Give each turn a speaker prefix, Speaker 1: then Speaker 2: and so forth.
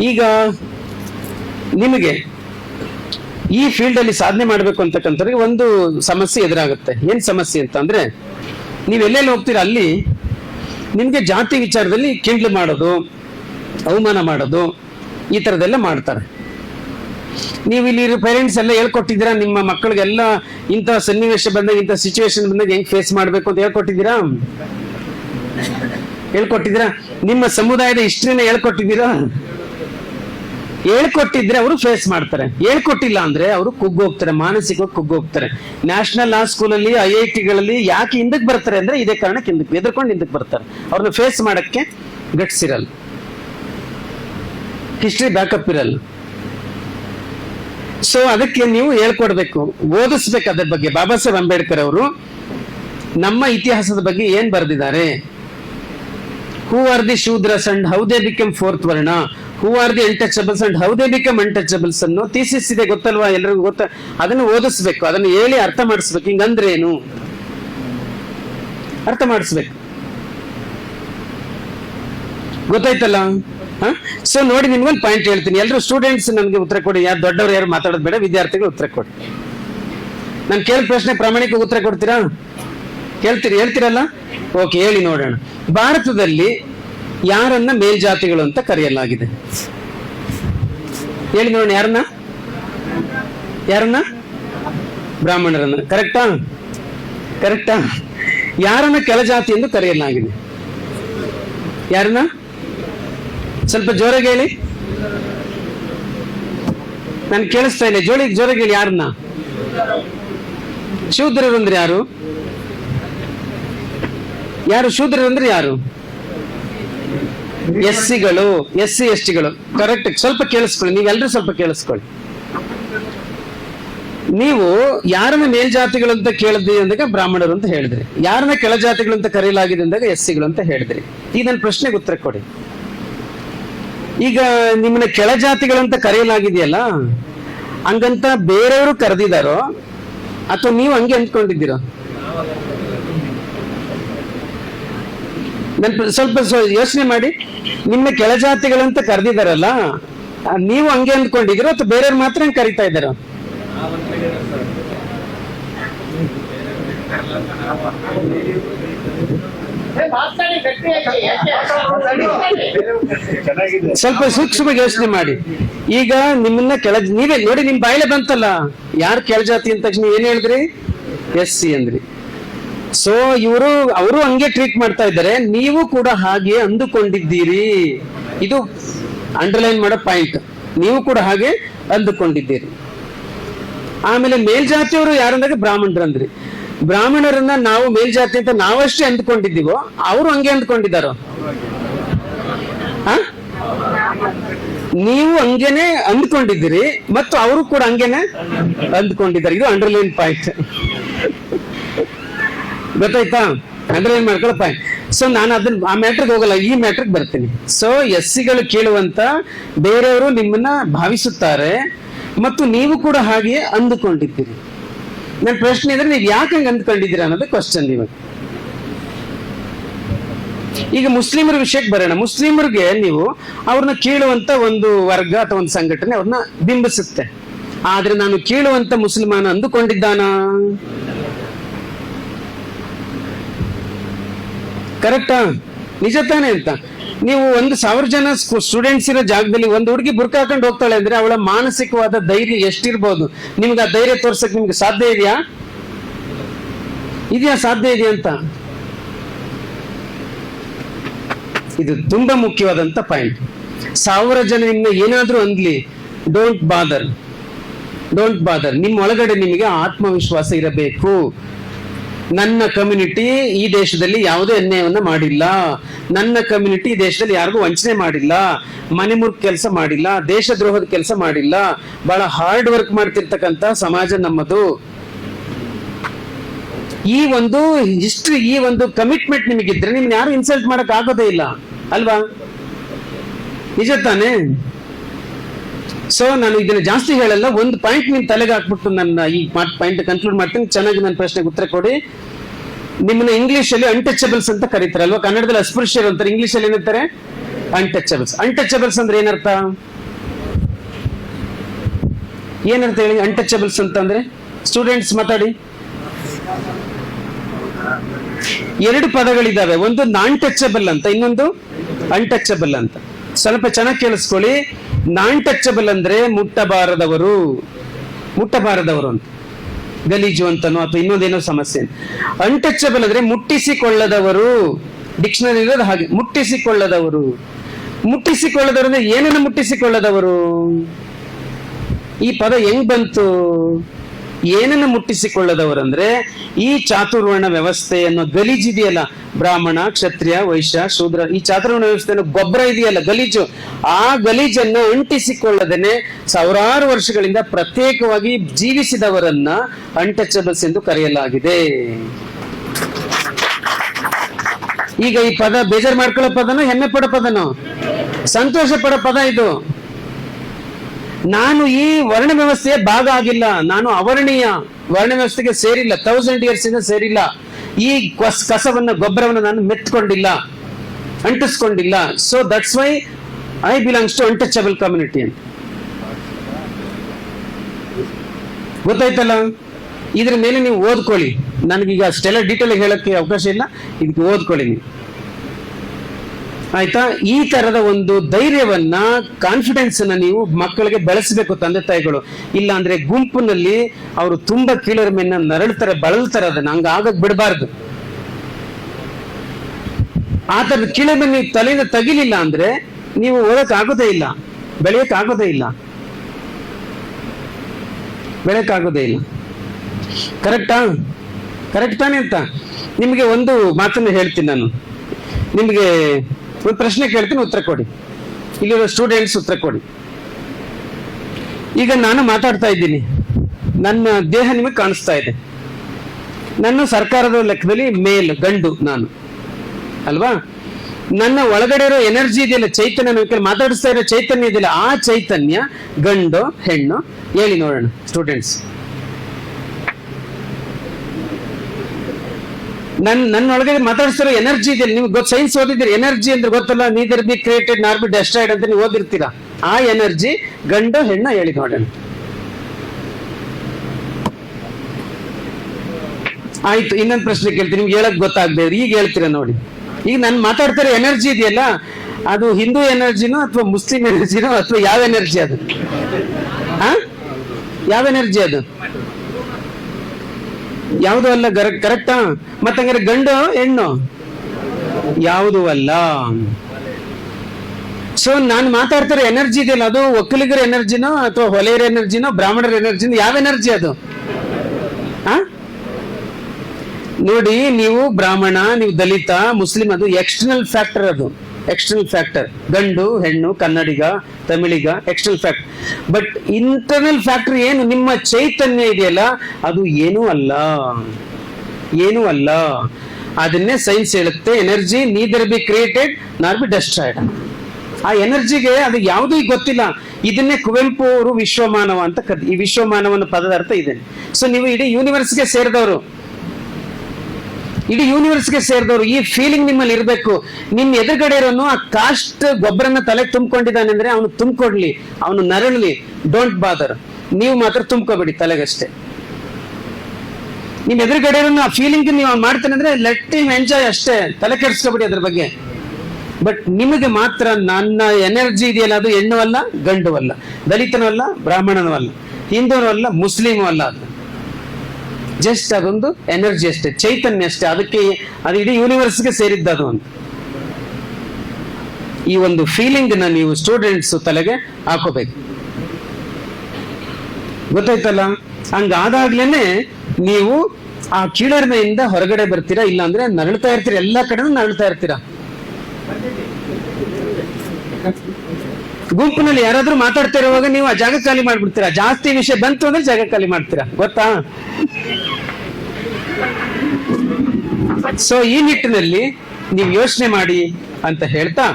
Speaker 1: ಈಗ ನಿಮಗೆ ಈ ಫೀಲ್ಡ್ ಅಲ್ಲಿ ಸಾಧನೆ ಮಾಡಬೇಕು ಅಂತಕ್ಕಂಥವ್ರಿಗೆ ಒಂದು ಸಮಸ್ಯೆ ಎದುರಾಗುತ್ತೆ. ಏನ್ ಸಮಸ್ಯೆ ಅಂತ ಅಂದ್ರೆ, ನೀವು ಎಲ್ಲೆಲ್ಲಿ ಹೋಗ್ತೀರಾ ಅಲ್ಲಿ ನಿಮ್ಗೆ ಜಾತಿ ವಿಚಾರದಲ್ಲಿ ಕಿಂಡ್ಲು ಮಾಡೋದು, ಅವಮಾನ ಮಾಡೋದು, ಈ ಥರದ್ದೆಲ್ಲ ಮಾಡ್ತಾರೆ. ನೀವು ಇಲ್ಲಿ ಪೇರೆಂಟ್ಸ್ ಎಲ್ಲ ಹೇಳ್ಕೊಟ್ಟಿದ್ದೀರಾ, ನಿಮ್ಮ ಮಕ್ಕಳಿಗೆಲ್ಲ ಇಂಥ ಸನ್ನಿವೇಶ ಬಂದಾಗ, ಇಂಥ ಸಿಚುವೇಶನ್ ಬಂದಾಗ ಹೆಂಗೆ ಫೇಸ್ ಮಾಡಬೇಕು ಅಂತ ಹೇಳ್ಕೊಟ್ಟಿದ್ದೀರಾ? ಹೇಳ್ಕೊಟ್ಟಿದ್ದೀರಾ? ನಿಮ್ಮ ಸಮುದಾಯದ ಹಿಸ್ಟ್ರಿನ ಹೇಳ್ಕೊಟ್ಟಿದ್ದೀರಾ? ಹೇಳ್ಕೊಟ್ಟಿದ್ರೆ ಅವರು ಫೇಸ್ ಮಾಡ್ತಾರೆ. ಹೇಳ್ಕೊಟ್ಟಿಲ್ಲ ಅಂದ್ರೆ ಅವರು ಕುಗ್ಗೋಗ್ತಾರೆ, ಮಾನಸಿಕವಾಗಿ ಕುಗ್ಗೋಗ್ತಾರೆ. ನ್ಯಾಷನಲ್ ಲಾ ಸ್ಕೂಲಲ್ಲಿ ಐ ಐ ಟಿಗಳಲ್ಲಿ ಯಾಕೆ ಹಿಂದಕ್ಕೆ ಬರ್ತಾರೆ ಅಂದ್ರೆ ಇದೇ ಕಾರಣಕ್ಕೆ ಹಿಂದಕ್ಕೆ ಎದ್ರಕೊಂಡು ಹಿಂದಕ್ಕೆ ಬರ್ತಾರೆ. ಅವ್ರನ್ನ ಫೇಸ್ ಮಾಡಕ್ಕೆ ಗಟ್ಸ್ ಇರಲ್ಲ ಹಿಸ್ಟ್ರಿ ಬ್ಯಾಕಪ್ ಇರಲ್ಲ. ಸೊ ಅದಕ್ಕೆ ನೀವು ಹೇಳ್ಕೊಡ್ಬೇಕು, ಓದಿಸ್ಬೇಕು ಅದ್ರ ಬಗ್ಗೆ. ಬಾಬಾ ಸಾಹೇಬ್ ಅಂಬೇಡ್ಕರ್ ಅವರು ನಮ್ಮ ಇತಿಹಾಸದ ಬಗ್ಗೆ ಏನ್ ಬರೆದಿದ್ದಾರೆ? Who are the Shudras and how they become fourth varna who are the untouchables and how they become untouchables ಅನ್ನೋ ಥೀಸಿಸ್ ಇದೆ, ಗೊತ್ತಲ್ವಾ ಎಲ್ರಿಗೂ ಗೊತ್ತ? ಅದನ್ನು ಓದಿಸ್ಬೇಕು, ಅದನ್ನು ಹೇಳಿ ಅರ್ಥ ಮಾಡಿಸ್ಬೇಕು. ಹಿಂಗಂದ್ರೆ ಏನು? ಅರ್ಥ ಮಾಡಿಸ್ಬೇಕು. ಗೊತ್ತಾಯ್ತಲ್ಲ? ಸೊ ನೋಡಿ, ನಿಮ್ಗೊಂದು ಪಾಯಿಂಟ್ ಹೇಳ್ತೀನಿ. ಎಲ್ಲರೂ ಸ್ಟೂಡೆಂಟ್ಸ್ ನನಗೆ ಉತ್ತರ ಕೊಡಿ. ಯಾರು ದೊಡ್ಡವರು, ಯಾರು ಮಾತಾಡೋದು ಬೇಡ. ವಿದ್ಯಾರ್ಥಿಗಳು ಉತ್ತರ ಕೊಡಿ. ನಾನು ಕೇಳಿದ ಪ್ರಶ್ನೆ ಪ್ರಾಮಾಣಿಕ ಉತ್ತರ ಕೊಡ್ತೀರಾ? ಕೇಳ್ತೀರಿ ಹೇಳ್ತೀರಲ್ಲ? ಓಕೆ ಹೇಳಿ ನೋಡೋಣ. ಭಾರತದಲ್ಲಿ ಯಾರನ್ನ ಮೇಲ್ಜಾತಿಗಳು ಅಂತ ಕರೆಯಲಾಗಿದೆ? ಹೇಳಿ ನೋಡೋಣ, ಯಾರನ್ನ? ಯಾರನ್ನ? ಬ್ರಾಹ್ಮಣರನ್ನ. ಕರೆಕ್ಟಾ ಕರೆಕ್ಟಾ ಯಾರನ್ನ ಕೆಳಜಾತಿ ಎಂದು ಕರೆಯಲಾಗಿದೆ? ಯಾರನ್ನ? ಸ್ವಲ್ಪ ಜೋರಾಗಿ ಹೇಳಿ. ನಾನು ಕೇಳಿಸ್ತಾ ಇಲ್ಲ ಜೋಳಿ, ಜೋರಾಗಿ ಹೇಳಿ, ಯಾರನ್ನ? ಶೂದ್ರರು ಅಂದ್ರೆ ಯಾರು? ಯಾರು ಶೂದ್ರರು ಅಂದ್ರೆ ಯಾರು? ಎಸ್ ಸಿಗಳು ಎಸ್ ಸಿ ಎಸ್ ಟಿಗಳು ಕರೆಕ್ಟ್ ಸ್ವಲ್ಪ ಕೇಳಿಸ್ಕೊಳ್ಳಿ. ನೀವೆಲ್ಲರೂ ಸ್ವಲ್ಪ ಕೇಳಿಸ್ಕೊಳ್ಳಿ. ನೀವು ಯಾರನ್ನ ಮೇಲ್ಜಾತಿಗಳು ಅಂತ ಕೇಳಿದ್ರಿ ಅಂದಾಗ ಬ್ರಾಹ್ಮಣರು ಅಂತ ಹೇಳಿದ್ರಿ. ಯಾರನ್ನ ಕೆಳಜಾತಿಗಳು ಅಂತ ಕರೆಯಲಾಗಿದೆ ಅಂದಾಗ ಎಸ್ ಸಿಗಳು ಅಂತ ಹೇಳಿದ್ರಿ. ಈಗ ನನ್ನ ಪ್ರಶ್ನೆಗೆ ಉತ್ತರ ಕೊಡಿ. ಈಗ ನಿಮ್ಮನ್ನ ಕೆಳಜಾತಿಗಳು ಅಂತ ಕರೆಯಲಾಗಿದೆಯಲ್ಲ, ಹಂಗಂತ ಬೇರೆಯವರು ಕರೆದಿದಾರೋ ಅಥವಾ ನೀವು ಹಂಗೆ ಅಂದ್ಕೊಂಡಿದ್ದೀರೋ? ನನ್ ಪ್ರ- ಸ್ವಲ್ಪ ಯೋಚನೆ ಮಾಡಿ. ನಿಮ್ಮ ಕೆಳಜಾತಿಗಳಂತ ಕರೆದಿದಾರಲ್ಲ ನೀವು ಹಂಗೆ ಅಂದ್ಕೊಂಡಿದ್ದೀರೋ ಅಥವಾ ಬೇರೆಯವ್ರು ಮಾತ್ರ ಕರಿತಾ ಇದ್ದಾರ? ಸ್ವಲ್ಪ ಸೂಕ್ಷ್ಮ ಯೋಚನೆ ಮಾಡಿ. ಈಗ ನಿಮ್ಮನ್ನ ಕೆಳ, ನೀವೇ ನೋಡಿ ನಿಮ್ ಬಾಯಿಲೆ ಬಂತಲ್ಲ, ಯಾರು ಕೆಳಜಾತಿ ಜಾತಿ ತಕ್ಷಣ ಏನ್ ಹೇಳಿದ್ರಿ? ಎಸ್ ಸಿ ಅಂದ್ರಿ. ಸೊ ಇವರು, ಅವರು ಹಂಗೆ ಟ್ರೀಟ್ ಮಾಡ್ತಾ ಇದ್ದಾರೆ. ನೀವು ಕೂಡ ಹಾಗೆ ಅಂದುಕೊಂಡಿದ್ದೀರಿ. ಇದು ಅಂಡರ್ಲೈನ್ ಮಾಡೋ ಪಾಯಿಂಟ್ ನೀವು ಕೂಡ ಹಾಗೆ ಅಂದುಕೊಂಡಿದ್ದೀರಿ. ಆಮೇಲೆ ಮೇಲ್ಜಾತಿಯವರು ಯಾರಂದಾಗ ಬ್ರಾಹ್ಮಣರಂದ್ರಿ. ಬ್ರಾಹ್ಮಣರನ್ನ ನಾವು ಮೇಲ್ಜಾತಿ ಅಂತ ನಾವಷ್ಟೇ ಅಂದ್ಕೊಂಡಿದ್ದೀವೋ, ಅವರು ಹಂಗೆ ಆ? ನೀವು ಹಂಗೇನೆ ಅಂದ್ಕೊಂಡಿದ್ದೀರಿ, ಮತ್ತು ಅವರು ಕೂಡ ಹಂಗೇನೆ ಅಂದ್ಕೊಂಡಿದ್ದಾರೆ. ಇದು ಅಂಡರ್ಲೈನ್ ಪಾಯಿಂಟ್ ಗೊತ್ತಾಯ್ತಾ? ಅಂದ್ರೆ ಏನ್ ಮಾಡ್ಕೊಳಪ್ಪ? ಸೊ ನಾನು ಅದನ್ನ ಆ ಮ್ಯಾಟ್ರಿಗೆ ಹೋಗಲ್ಲ, ಈ ಮ್ಯಾಟ್ರಿಗೆ ಬರ್ತೀನಿ. ಸೊ ಎಸ್ ಸಿಗಳು ಕೇಳುವಂತ ಬೇರೆಯವರು ನಿಮ್ಮನ್ನ ಭಾವಿಸುತ್ತಾರೆ ಮತ್ತು ನೀವು ಕೂಡ ಹಾಗೆ ಅಂದುಕೊಂಡಿದ್ದೀರಿ. ನನ್ನ ಪ್ರಶ್ನೆ ಅಂದ್ರೆ ನೀವು ಯಾಕೆ ಹಂಗೆ ಅಂದ್ಕೊಂಡಿದ್ದೀರಾ ಅನ್ನೋದು ಕ್ವಶನ್ ಇವಾಗ. ಈಗ ಮುಸ್ಲಿಮರ ವಿಷಯಕ್ಕೆ ಬರೋಣ. ಮುಸ್ಲಿಮರಿಗೆ ನೀವು ಅವ್ರನ್ನ ಕೇಳುವಂತ ಒಂದು ವರ್ಗ ಅಥವಾ ಒಂದು ಸಂಘಟನೆ ಅವ್ರನ್ನ ಬಿಂಬಿಸುತ್ತೆ. ಆದ್ರೆ ನಾನು ಕೇಳುವಂತ ಮುಸ್ಲಿಮಾನ ಅಂದುಕೊಂಡಿದ್ದಾನ? ಕರೆಕ್ಟಾ? ನಿಜ ತಾನೇ ಅಂತ. ನೀವು ಒಂದು ಸಾವಿರ ಜನ ಸ್ಟೂಡೆಂಟ್ಸ್ ಇರೋ ಜಾಗದಲ್ಲಿ ಒಂದು ಹುಡುಗಿ ಬುರ್ಕ ಹಾಕೊಂಡು ಹೋಗ್ತಾಳೆ ಅಂದ್ರೆ ಅವಳ ಮಾನಸಿಕವಾದ ಧೈರ್ಯ ಎಷ್ಟಿರ್ಬೋದು? ನಿಮ್ಗೆ ಆ ಧೈರ್ಯ ತೋರ್ಸಕ್ ನಿಮ್ಗೆ ಸಾಧ್ಯ ಇದೆಯಾ? ಇದೆಯಾ ಸಾಧ್ಯ ಇದೆಯಾ ಅಂತ? ಇದು ತುಂಬಾ ಮುಖ್ಯವಾದಂತ ಪಾಯಿಂಟ್ ಸಾವಿರ ಜನ ನಿಮ್ಮ ಏನಾದ್ರೂ ಅಂದ್ಲಿ ಡೋಂಟ್ ಬಾದರ್ ಡೋಂಟ್ ಬಾದರ್ ನಿಮ್ಮ ಒಳಗಡೆ ನಿಮಗೆ ಆತ್ಮವಿಶ್ವಾಸ ಇರಬೇಕು. ನನ್ನ ಕಮ್ಯುನಿಟಿ ಈ ದೇಶದಲ್ಲಿ ಯಾವುದೇ ಅನ್ಯಾಯವನ್ನು ಮಾಡಿಲ್ಲ. ನನ್ನ ಕಮ್ಯುನಿಟಿ ಈ ದೇಶದಲ್ಲಿ ಯಾರಿಗೂ ವಂಚನೆ ಮಾಡಿಲ್ಲ. ಮನೆ ಕೆಲಸ ಮಾಡಿಲ್ಲ. ದೇಶದ್ರೋಹದ ಕೆಲಸ ಮಾಡಿಲ್ಲ. ಬಹಳ ಹಾರ್ಡ್ ವರ್ಕ್ ಮಾಡ್ತಿರ್ತಕ್ಕಂತ ಸಮಾಜ ನಮ್ಮದು. ಈ ಒಂದು ಹಿಸ್ಟ್ರಿ ಈ ಒಂದು ಕಮಿಟ್ಮೆಂಟ್ ನಿಮಗಿದ್ರೆ ನಿಮ್ನ ಯಾರು ಇನ್ಸಲ್ಟ್ ಮಾಡಕ್ ಆಗೋದೇ ಇಲ್ಲ. ಅಲ್ವಾ? ನಿಜ ತಾನೇ? ಸೊ ನಾನು ಇದನ್ನ ಜಾಸ್ತಿ ಹೇಳಲ್ಲ, ಒಂದು ಪಾಯಿಂಟ್ ನಿಮ್ ತಲೆಗೆ ಹಾಕ್ಬಿಟ್ಟು ನನ್ನ ಈ ಪಾಯಿಂಟ್ ಕನ್ಕ್ಲೂಡ್ ಮಾಡ್ತೀನಿ. ಚೆನ್ನಾಗಿ ನನ್ನ ಪ್ರಶ್ನೆಗೆ ಉತ್ತರ ಕೊಡಿ. ನಿಮ್ಮನ್ನ ಇಂಗ್ಲಿಷ್ ಅಲ್ಲಿ ಅನ್ಟಚಬಲ್ಸ್ ಅಂತ ಕರೀತಾರೆ ಅಲ್ವಾ ಕನ್ನಡದಲ್ಲಿ ಅಸ್ಪೃಶ್ಯರು ಅಂತಾರೆ ಇಂಗ್ಲಿಷ್ ಅಲ್ಲಿ ಏನಂತಾರೆ? ಅನ್ಟಚಬಲ್ಸ್ ಅನ್ಟಚಬಲ್ಸ್ ಅಂದ್ರೆ ಏನರ್ಥ? ಏನಂತ ಹೇಳಿ? ಅನ್ಟಚಬಲ್ಸ್ ಅಂತಂದ್ರೆ? ಸ್ಟೂಡೆಂಟ್ಸ್ ಮಾತಾಡಿ. ಎರಡು ಪದಗಳಿದಾವೆ. ಒಂದು ನಾನ್ ಟಚಬಲ್ ಅಂತ, ಇನ್ನೊಂದು ಅನ್ಟಚಬಲ್ ಅಂತ. ಸ್ವಲ್ಪ ಚೆನ್ನಾಗಿ ಕೇಳಿಸ್ಕೊಳ್ಳಿ. ನಾನ್ ಟಚಬಲ್ ಅಂದ್ರೆ ಮುಟ್ಟಬಾರದವರು ಮುಟ್ಟಬಾರದವರು ಅಂತ. ಗಲೀಜು ಅಂತನೋ ಅಥವಾ ಇನ್ನೊಂದೇನೋ ಸಮಸ್ಯೆ ಅನ್ಟಚಬಲ್ ಅಂದ್ರೆ ಮುಟ್ಟಿಸಿಕೊಳ್ಳದವರು, ಡಿಕ್ಷನರಿ ಇರೋದು ಹಾಗೆ, ಮುಟ್ಟಿಸಿಕೊಳ್ಳದವರು. ಮುಟ್ಟಿಸಿಕೊಳ್ಳದವರು ಅಂದ್ರೆ ಏನನ್ನು ಮುಟ್ಟಿಸಿಕೊಳ್ಳದವರು? ಈ ಪದ ಹೆಂಗ್ ಬಂತು? ಏನನ್ನು ಮುಟ್ಟಿಸಿಕೊಳ್ಳದವರಂದ್ರೆ ಈ ಚಾತುರ್ವರ್ಣ ವ್ಯವಸ್ಥೆಯನ್ನು ಗಲೀಜಿದೆಯಲ್ಲ ಬ್ರಾಹ್ಮಣ, ಕ್ಷತ್ರಿಯ, ವೈಶ್ಯ, ಶೂದ್ರ, ಈ ಚಾತುರ್ವರ್ಣ ವ್ಯವಸ್ಥೆಯನ್ನು ಗೊಬ್ಬರ ಇದೆಯಲ್ಲ, ಗಲೀಜು. ಆ ಗಲೀಜನ್ನ ಅಂಟಿಸಿಕೊಳ್ಳದೇನೆ ಸಾವಿರಾರು ವರ್ಷಗಳಿಂದ ಪ್ರತ್ಯೇಕವಾಗಿ ಜೀವಿಸಿದವರನ್ನ ಅಂಟಚಬಸ್ ಎಂದು ಕರೆಯಲಾಗಿದೆ. ಈಗ ಈ ಪದ ಬೇಜಾರ್ ಮಾಡ್ಕೊಳ್ಳೋ ಪದನೋ? ಹೆಮ್ಮೆ ಪಡೋ ಪದನೋ? ಸಂತೋಷ ಪಡೋ ಪದ ಇದು. ನಾನು ಈ ವರ್ಣ ವ್ಯವಸ್ಥೆಯ ಭಾಗ ಆಗಿಲ್ಲ. ನಾನು ಅವರ್ಣೀಯ ವರ್ಣ ವ್ಯವಸ್ಥೆಗೆ ಸೇರಿಲ್ಲ. ತೌಸಂಡ್ ಇಯರ್ಸ್ ಇಂದ ಸೇರಿಲ್ಲ. ಈ ಕಸ್- ಕಸವನ್ನ, ಗೊಬ್ಬರವನ್ನು ನಾನು ಮೆತ್ಕೊಂಡಿಲ್ಲ. ಅಂಟಿಸ್ಕೊಂಡಿಲ್ಲ. So that's why I belongs to untouchable community ಅಂತ. ಗೊತ್ತಾಯ್ತಲ್ಲ? ಇದ್ರ ಮೇಲೆ ನೀವು ಓದ್ಕೊಳ್ಳಿ. ನನಗೀಗ ಅಷ್ಟೆಲ್ಲ ಡೀಟೇಲ್ ಹೇಳಕ್ಕೆ ಅವಕಾಶ ಇಲ್ಲ. ಇದಕ್ಕೆ ಓದ್ಕೊಳ್ಳಿ ನೀವು. ಆಯ್ತಾ? ಈ ತರದ ಒಂದು ಧೈರ್ಯವನ್ನ ಕಾನ್ಫಿಡೆನ್ಸ್ ಅನ್ನ ನೀವು ಮಕ್ಕಳಿಗೆ ಬೆಳೆಸಬೇಕು ತಂದೆ ತಾಯಿಗಳು. ಇಲ್ಲ ಅಂದ್ರೆ ಗುಂಪಿನಲ್ಲಿ ಅವರು ತುಂಬಾ ಕೀಳರ ಮೇನ ನರಳ್ತಾರೆ, ಬಳಲ್ತಾರೆ, ಅದನ್ನ ಹಂಗ ಆಗಕ್ ಬಿಡಬಾರ್ದು. ಆ ತರದ ಕೀಳರಿಮೆ ನೀವು ತಲೆಯಿಂದ ತಗಿಲಿಲ್ಲ ಅಂದ್ರೆ ನೀವು ಓದಕ್ ಆಗೋದೇ ಇಲ್ಲ, ಬೆಳೆಯಕ್ ಆಗೋದೇ ಇಲ್ಲ. ಬೆಳೆಯಕ್ ಆಗೋದೇ ಇಲ್ಲ. ಕರೆಕ್ಟಾ? ಕರೆಕ್ಟ್ ತಾನೇ ಅಂತ. ನಿಮಗೆ ಒಂದು ಮಾತನ್ನು ಹೇಳ್ತೀನಿ ನಾನು. ನಿಮಗೆ ಒಂದು ಪ್ರಶ್ನೆ ಕೇಳ್ತೀನಿ, ಉತ್ತರ ಕೊಡಿ. ಇಲ್ಲಿರೋ ಸ್ಟೂಡೆಂಟ್ಸ್ ಉತ್ತರ ಕೊಡಿ. ಈಗ ನಾನು ಮಾತಾಡ್ತಾ ಇದ್ದೀನಿ. ನನ್ನ ದೇಹ ನಿಮಗೆ ಕಾಣಿಸ್ತಾ ಇದೆ. ನನ್ನ ಸರ್ಕಾರದ ಲೆಕ್ಕದಲ್ಲಿ ಮೇಲ್, ಗಂಡು ನಾನು. ಅಲ್ವಾ? ನನ್ನ ಒಳಗಡೆ ಇರೋ ಎನರ್ಜಿ ಇದೆಯಲ್ಲ, ಚೈತನ್ಯ ಕೈಲಿ ಮಾತಾಡಿಸ್ತಾ ಇರೋ ಚೈತನ್ಯ ಇದೆಯಲ್ಲ, ಆ ಚೈತನ್ಯ ಗಂಡು, ಹೆಣ್ಣು, ಹೇಳಿ ನೋಡೋಣ ಸ್ಟೂಡೆಂಟ್ಸ್ ನನ್ ನನ್ನೊಳಗೆ ಮಾತಾಡಿಸ್ತಿರೋ ಎನರ್ಜಿ ಇದೆ. ನೀವು ಗೊತ್ತು ಸೈನ್ಸ್ ಓದಿದ್ದೀರಿ. ಎನರ್ಜಿ ಅಂದ್ರೆ ಗೊತ್ತಲ್ಲ? Neither be created nor be destroyed ಅಂತ ನೀವು ಓದಿರ್ತೀರಾ? ಆ ಎನರ್ಜಿ ಗಂಡು, ಹೆಣ್ಣ ಹೇಳಿ ನೋಡೋಣ ಆಯ್ತು, ಇನ್ನೊಂದು ಪ್ರಶ್ನೆ ಕೇಳ್ತೀನಿ. ನಿಮ್ಗೆ ಹೇಳಕ್ ಗೊತ್ತಾಗದೆ ಈಗ ಹೇಳ್ತೀರಾ ನೋಡಿ. ಈಗ ನಾನು ಮಾತಾಡ್ತಿರೋ ಎನರ್ಜಿ ಇದೆಯಲ್ಲ, ಅದು ಹಿಂದೂ ಎನರ್ಜಿನೋ ಅಥವಾ ಮುಸ್ಲಿಂ ಎನರ್ಜಿನೋ ಅಥವಾ ಯಾವ ಎನರ್ಜಿ ಅದು? ಯಾವ ಎನರ್ಜಿ ಅದು? ಯಾವುದು ಅಲ್ಲ? ಕರೆಕ್ಟಾ ಮತ್ತಂಗಾರೆ ಗಂಡು, ಹೆಣ್ಣು? ಯಾವುದು ಅಲ್ಲ? ಸೊ ನಾನು ಮಾತಾಡ್ತಿರೋ ಎನರ್ಜಿ ಇದೆಯಲ್ಲ, ಅದು ಒಕ್ಕಲಿಗರ ಎನರ್ಜಿನೋ ಅಥವಾ ಹೊಲೆಯರ ಎನರ್ಜಿನೋ ಬ್ರಾಹ್ಮಣರ ಎನರ್ಜಿನೋ ಯಾವ ಎನರ್ಜಿ ಅದು? ಆ? ನೋಡಿ, ನೀವು ಬ್ರಾಹ್ಮಣ, ನೀವು ದಲಿತ, ಮುಸ್ಲಿಂ, ಅದು ಎಕ್ಸ್ಟರ್ನಲ್ ಫ್ಯಾಕ್ಟರ್ ಅದು. ಎಕ್ಸ್ಟರ್ನಲ್ ಫ್ಯಾಕ್ಟರ್ ಗಂಡು, ಹೆಣ್ಣು, Kannadiga, Tamilaga external factor but internal factor ಏನು? ನಿಮ್ಮ ಚೈತನ್ಯ ಇದೆಯಲ್ಲ, ಅದು ಏನೂ ಅಲ್ಲ. ಏನೂ ಅಲ್ಲ. ಅದನ್ನೇ ಸೈನ್ಸ್ ಹೇಳುತ್ತೆ. Energy neither be created nor be destroyed ಆ ಎನರ್ಜಿಗೆ ಅದು ಯಾವುದೂ ಗೊತ್ತಿಲ್ಲ. ಇದನ್ನೇ ಕುವೆಂಪು ಅವರು ವಿಶ್ವಮಾನವ ಅಂತ ಕದ್ ಈ ವಿಶ್ವಮಾನವನ ಪದದ ಅರ್ಥ ಇದೆ. ಸೊ ನೀವು ಇಡೀ ಯೂನಿವರ್ಸ್ಗೆ ಸೇರಿದವರು ಇಡೀ ಯೂನಿವರ್ಸ್ಗೆ ಸೇರಿದವರು, ಈ ಫೀಲಿಂಗ್ ನಿಮ್ಮಲ್ಲಿ ಇರಬೇಕು. ನಿಮ್ ಎದುರುಗಡೆ ಇರೋನು ಆ ಕಾಸ್ಟ್ ಗೊಬ್ಬರನ ತಲೆ ತುಂಬಿಕೊಂಡಿದ್ದಾನೆ ಅಂದ್ರೆ ಅವನು ತುಂಬಿಕೊಡ್ಲಿ, ಅವನು ನರಳಲಿ ಡೋಂಟ್ ಬಾದರ್ ನೀವು ಮಾತ್ರ ತುಂಬ್ಕೋಬೇಡಿ ತಲೆಗಷ್ಟೇ. ನಿಮ್ ಎದುರುಗಡೆ ಇರೋನು ಆ ಫೀಲಿಂಗ್ ನೀವು ಮಾಡ್ತಾನೆ ಅಂದ್ರೆ ಲೆಟ್ ಇಮ್ ಎಂಜಾಯ್ ಅಷ್ಟೇ, ತಲೆ ಕೆಡಿಸ್ಕೋಬೇಡಿ ಅದ್ರ ಬಗ್ಗೆ. ಬಟ್ ನಿಮಗೆ ಮಾತ್ರ ನನ್ನ ಎನರ್ಜಿ ಇದೆಯಲ್ಲ, ಅದು ಹೆಣ್ಣು ಅಲ್ಲ, ಗಂಡು ಅಲ್ಲ. ದಲಿತನೂ ಅಲ್ಲ, ಬ್ರಾಹ್ಮಣನೂ ಅಲ್ಲ. ಹಿಂದೂನೂ ಅಲ್ಲ, ಮುಸ್ಲಿಮೂ ಅಲ್ಲ ಅದು. ಜಸ್ಟ್ ಅದೊಂದು ಎನರ್ಜಿ ಅಷ್ಟೇ, ಚೈತನ್ಯ ಅಷ್ಟೇ. ಅದಕ್ಕೆ ಅದು ಇಡೀ ಯೂನಿವರ್ಸ್ಗೆ ಸೇರಿದ್ದ ಅದು ಅಂತ. ಈ ಒಂದು ಫೀಲಿಂಗ್ನ ನೀವು ಸ್ಟೂಡೆಂಟ್ಸ್ ತಲೆಗೆ ಹಾಕೋಬೇಕು. ಗೊತ್ತಾಯ್ತಲ್ಲ? ಹಂಗಾದಾಗ್ಲೇನೆ ನೀವು ಆ ಕೀಳರಿಮೆಯಿಂದ ಹೊರಗಡೆ ಬರ್ತೀರಾ ಇಲ್ಲ ಅಂದ್ರೆ ನರಳ್ತಾ ಇರ್ತೀರಾ, ಎಲ್ಲಾ ಕಡೆನೂ ನರಳ್ತಾ ಇರ್ತೀರಾ? ಗುಂಪಿನಲ್ಲಿ ಯಾರಾದ್ರೂ ಮಾತಾಡ್ತಿರುವಾಗ ನೀವು ಆ ಜಾಗ ಖಾಲಿ ಮಾಡ್ಬಿಡ್ತೀರಾ? ಜಾಸ್ತಿ ವಿಷಯ ಬಂತು ಅಂದ್ರೆ ಜಾಗ ಖಾಲಿ ಮಾಡ್ತೀರಾ? ಗೊತ್ತಾ? ಸೊ ಈ ನಿಟ್ಟಿನಲ್ಲಿ ನೀವು ಯೋಚನೆ ಮಾಡಿ ಅಂತ ಹೇಳ್ತಾ